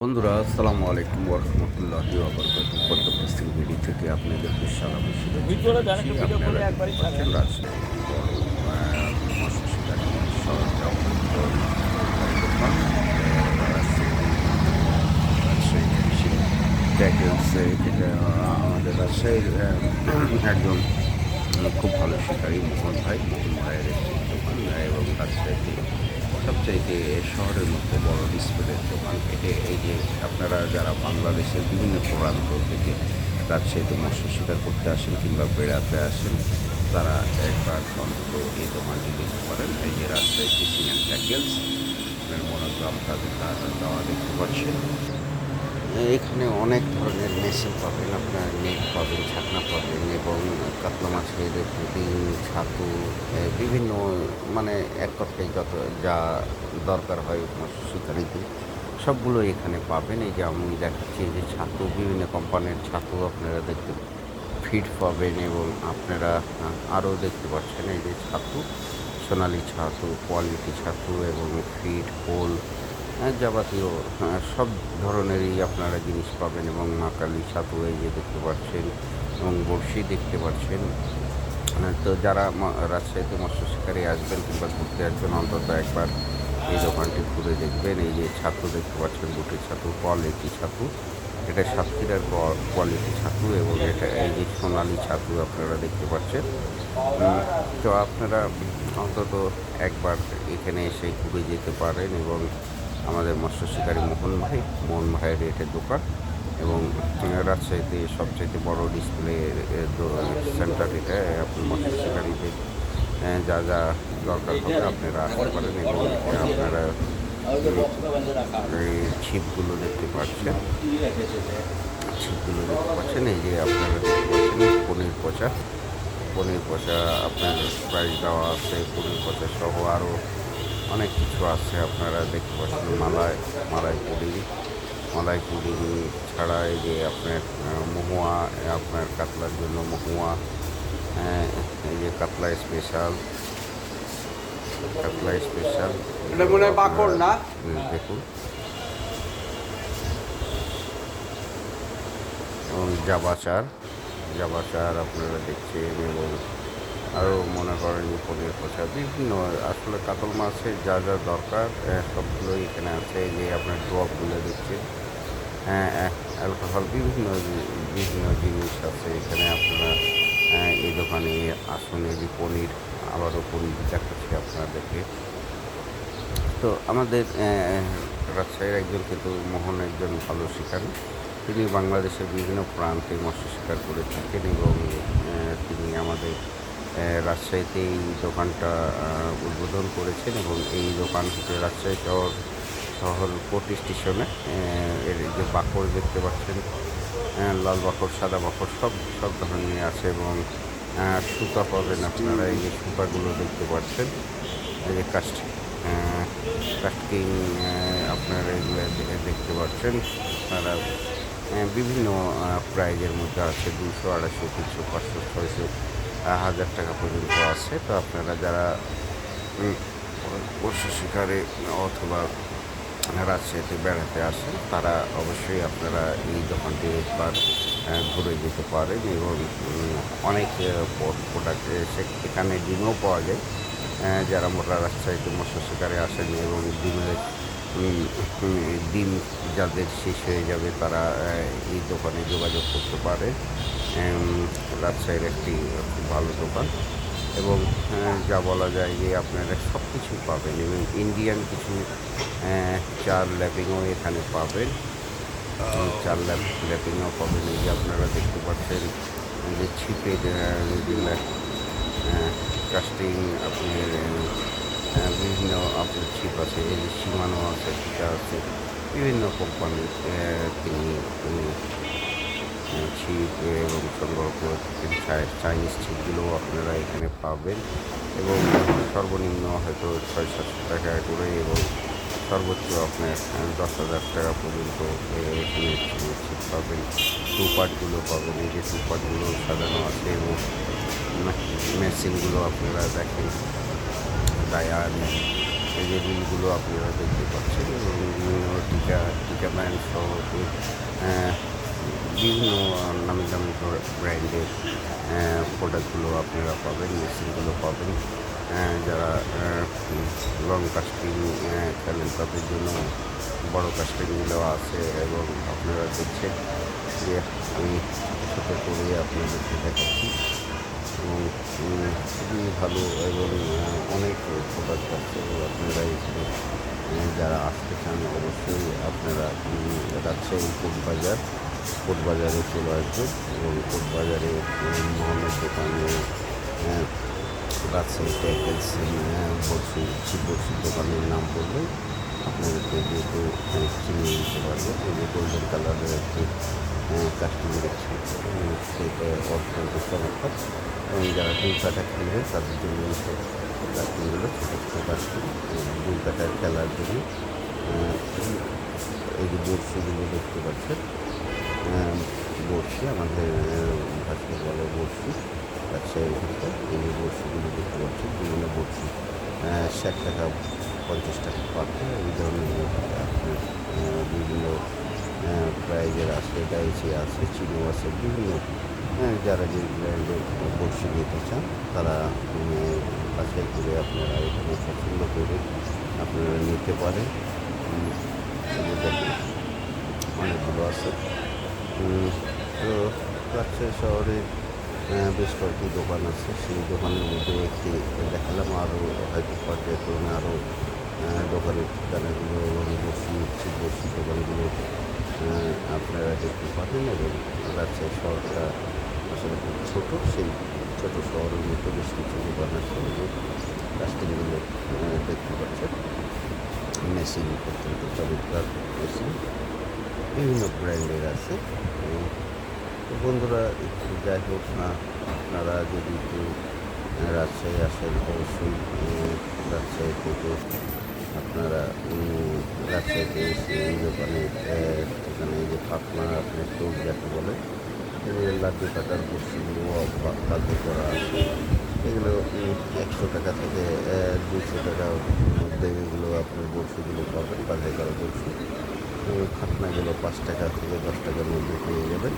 বন্ধুরা আসসালামু আলাইকুম ওরহমতুল্লাহি ওবরকাত পদ্মপ্রস্তিক ভিডি থেকে আপনাদেরকে ভিডিও ছাড়েন। আমাদের রাজশাহীর একজন খুব ভালো শিকারী মোহন ভাই মোহন ভাইয়ের একটি দোকান এবং রাজশাহীতে সবচাইতে শহরের মধ্যে বড় ডিসপ্লের দোকান এটি এই যে আপনারা যারা বাংলাদেশের বিভিন্ন প্রান্ত থেকে রাজশাহীতে মৎস্য শিকার করতে আসেন কিংবা বেড়াতে আসেন, তারা একবার অন্তত এই দোকানটি দেখতে পারেন এই যে Rajshahi fishing and tackles monogram তাদের তারা দেওয়া দেখতে পাচ্ছেন। এখানে অনেক ধরনের মেশিন পাবেন আপনার নেট পাবেন ছাকনা পাবেন এবং কাতলা মাছের পুডিং ছাতু বিভিন্ন মানে এক কথায় যত যা দরকার হয় শিকারীদের সবগুলো এখানে পাবেন। এই যে আমি দেখাচ্ছি যে ছাতু বিভিন্ন কোম্পানির ছাতু আপনারা দেখতে ফিট পাবেন এবং আপনারা আরও দেখতে পাচ্ছেন এই যে ছাতু সোনালি ছাতু কোয়ালিটি ছাতু এবং ফিট হ্যাঁ, যাবতীয় হ্যাঁ, সব ধরনেরই আপনারা জিনিস পাবেন এবং মাকালি ছাতু এই যে দেখতে পাচ্ছেন এবং বড়শি দেখতে পাচ্ছেন। হ্যাঁ, তো যারা মা- রাজশাহীতে মৎস্য শিকারে আসবেন কিংবা ঘুরতে আসবেন অন্তত একবার এই দোকানটি ঘুরে দেখবেন। এই যে ছাতু দেখতে পাচ্ছেন বুটের ছাতু কোয়ালিটি ছাতু। এটা সাতক্ষীরার কোয়ালিটি ছাতু এবং এটা এই যে সোনালি ছাতু আপনারা দেখতে পাচ্ছেন। তো আপনারা অন্তত একবার এখানে এসে ঘুরে যেতে পারেন এবং আমাদের মৎস্য শিকারী মোহন ভাই। মোহন ভাইয়ের এটার দোকান এবং রাজশাহীতে সবচেয়ে বড় ডিসপ্লে সেন্টার এটা আপনি মৎস্য শিকারীদের যা যা দরকার হবে আপনারা আসতে পারেন এবং আপনারা এই ছিপগুলো দেখতে পাচ্ছেন। ছিপগুলো দেখতে পাচ্ছেন এই যে আপনারা দেখতে পাচ্ছেন পনির পচা। পনির পচা আপনার প্রাইস দেওয়া আছে পনির পচা সহ আরও অনেক কিছু আছে আপনারা দেখতে পাচ্ছেন মালাই মালাই পুডিং মালাই পুডিং ছাড়া এই যে আপনার মহুয়া আপনার কাতলার জন্য মহুয়া আহ, এই যে কাতলা স্পেশাল কাতলা স্পেশাল হয়? দেখুন। এবং জাবাচার জাবাচার আপনারা দেখছেন এবং আরও মনে করেন পনির কষা বিভিন্ন আসলে কাতল মাছের যা যা দরকার সবগুলোই এখানে আছে যে আপনার ড্রপগুলো দিচ্ছে হ্যাঁ অ্যালকোহল, বিভিন্ন বিভিন্ন জিনিস আছে এখানে আপনারা এই দোকানে আসুন, এই পনির, আবারও পনির দেখাচ্ছি আপনাদেরকে। তো আমাদের রাজশাহীর একজন কিন্তু মোহন একজন ভালো শিকারী। তিনি বাংলাদেশের বিভিন্ন প্রান্তে মৎস্য শিকার করে থাকেন এবং তিনি আমাদের রাজশাহীতে এই দোকানটা উদ্বোধন করেছেন এবং এই দোকান রাজশাহী শহর শহর কোটি স্টেশনে এর যে বাকড় দেখতে পাচ্ছেন লাল বাকড় সাদা বাকড় সব সব ধরনের আছে এবং সুতা পাবেন আপনারা, এই যে সুতাগুলো দেখতে পাচ্ছেন, এই যে কাস্ট কাস্টিং আপনারা এগুলো দেখতে পাচ্ছেন আপনারা বিভিন্ন প্রাইজের মধ্যে আছে, দুশো, আড়াইশো, তিনশো, পাঁচশো, ছয়শো হাজার টাকা পর্যন্ত আছে। তো আপনারা যারা মৎস্য শিকারে অথবা রাজশাহীতে বেড়াতে আসেন, তারা অবশ্যই আপনারা এই দোকানটি একবার ঘুরে যেতে পারেন এবং অনেক প্রোডাক্ট এখানে ডিমও পাওয়া যায়। যারা মোটা রাজশাহীতে মৎস্য শিকারে আসেন এবং ডিমের উম, ডিম যাদের শেষ হয়ে যাবে তারা এই দোকানে যোগাযোগ করতে পারে। রাজশাহীর একটি খুব ভালো দোকান। এবং যা বলা যায় যে আপনারা সব কিছু পাবেন। এবং ইন্ডিয়ান কিছু চার ল্যাপিংও এখানে পাবেন। চার ল্যাপ ল্যাপিংও পাবেন। এই যে আপনারা দেখতে পাচ্ছেন যে ছিপের কাস্টিং আপনি বিভিন্ন আপনার ছিপ আছে সীমানো আছে, সেটা আছে। বিভিন্ন কোম্পানির তিনি ছিপ এবং সংগ্রহ করে থাকেন। চাইনিজ ছিপগুলোও আপনারা এখানে পাবেন এবং সর্বনিম্ন হয়তো ছয়, সাতশো টাকা করে এবং সর্বোচ্চ আপনার দশ হাজার টাকা পর্যন্ত এখানে ছিপ পাবেন। টু পার্টগুলো পাবেন, এই যে টু পার্টগুলো সাজানো আছে এবং মেশিনগুলো আপনারা দেখেন। ডায়ার এই যে রিলগুলো আপনারা দেখতে পাচ্ছেন, এবং বিভিন্ন টিকা টিকা ব্র্যান্ড সহ বিভিন্ন নামি দামি ব্র্যান্ডের প্রোডাক্টগুলো আপনারা পাবেন মেশিনগুলো পাবেন যারা লং কাস্টিং খেলেন তাদের জন্য বড় কাস্টিংগুলো আছে, এবং আপনারা দেখছেন যে আমি ছোটো করে আপনাদেরকে দেখাচ্ছি। খুবই ভালো এবং অনেক প্রোডাক্ট আছে আপনারা এখানে যারা আসতে চান অবশ্যই আপনারা রাজশাহী কোট বাজার চলে আসবেন এবং কোট বাজারে উম, মোহাম্মদ দোকানে রাজশাহী ট্যাকেলস বড়শি শিব দোকানের নাম বললে আপনাদেরকে যেহেতু চিনিয়ে দিতে পারব এই যে গোল্ডেন কালারের একটি কাস্টমার সেটা অত্যন্ত চমৎকার এবং যারা দুই কাটা খেলবে তাদের জন্য কাস্টমগুলো ছোটো ছোটো কাস্টম দুই কাটার খেলার জন্য এই যে বড়শিগুলো দেখতে পাচ্ছেন বড়শি আমাদের ভাষায় বলে বড়শি রাজশাহীর ভিতরে এই যে দেখতে পাচ্ছেন বিভিন্ন আহ, ষাট টাকা পঞ্চাশ টাকা পাতে এই ধরনের বিভিন্ন প্রাইজের আছে ডাইসি আছে চিনো আছে বিভিন্ন যারা যে বড়শি নিতে চান, তারা বাছাই করে আপনারা এখানে পছন্দ করে আপনারা নিতে পারেন। অনেকগুলো আছে। তো রাজশাহী শহরে বেশ কয়েকটি দোকান আছে। সেই দোকানের মধ্যে একটি দেখালাম আরও হয়তো পর্যায়ক্রমে আরও দোকানের ঠিকানাগুলো এবং বসি বসি দোকানগুলো আপনারা দেখতে পাবেন এবং রাজশাহী শহরটা আসলে খুব ছোটো, সেই ছোটো শহরের মধ্যে বেশ কিছু দোকান আছে এবং দেখতে পাচ্ছেন। মেশিন অত্যন্ত চমৎকার মেশিন, বিভিন্ন ব্র্যান্ডের আছে। বন্ধুরা, একটু যাই হোক না, আপনারা যদি একটু রাজশাহী আসেন, অবশ্যই রাজশাহী থেকে আপনারা রাজশাহীতে এসে এই দোকানে এখানে এই যে পাতলা আপনার টোপ যাকে বলে লাড্ডু কাটার বস্তুগুলো বাধ্য করা এগুলো একশো টাকা থেকে দুশো টাকার মধ্যে এগুলো আপনার বড়শিগুলো পাবেন, বাজার করা বড়শি। খাতনাগুলো পাঁচ টাকা থেকে দশ টাকার মধ্যে পেয়ে যাবেন।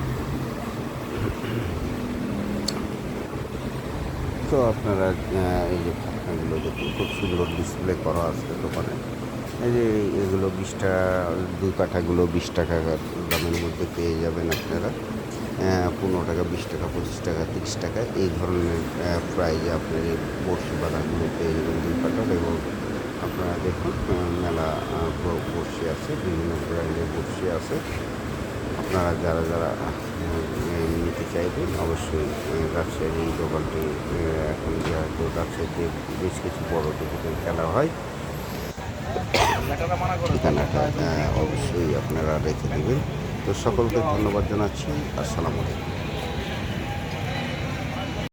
তো আপনারা এই যে খাতনাগুলো দেখুন, খুব সুন্দর ডিসপ্লে করা আছে দোকানে। এই যে এগুলো বিশ টাকা দুই কাঠাগুলো বিশ টাকা দামের মধ্যে পেয়ে যাবেন আপনারা। পনেরো টাকা বিশ টাকা পঁচিশ টাকা তিরিশ টাকা এই ধরনের প্রাইজে আপনার এই বড়শি বাঁধাগুলো পেয়ে যাবেন দুই কাঠার এবং আপনারা দেখুন মেলা বড়শি আছে বিভিন্ন ব্র্যান্ডের বড়শি আছে। আপনারা যারা যারা নিতে চাইবেন অবশ্যই রাজশাহীর এই দোকানটি এখন যেহেতু রাজশাহীতে বেশ কিছু বড় টিকিটের খেলা হয় ঠিকানাটা অবশ্যই আপনারা রেখে দেবেন। তো সকলকে ধন্যবাদ জানাচ্ছি। আসসালামু আলাইকুম।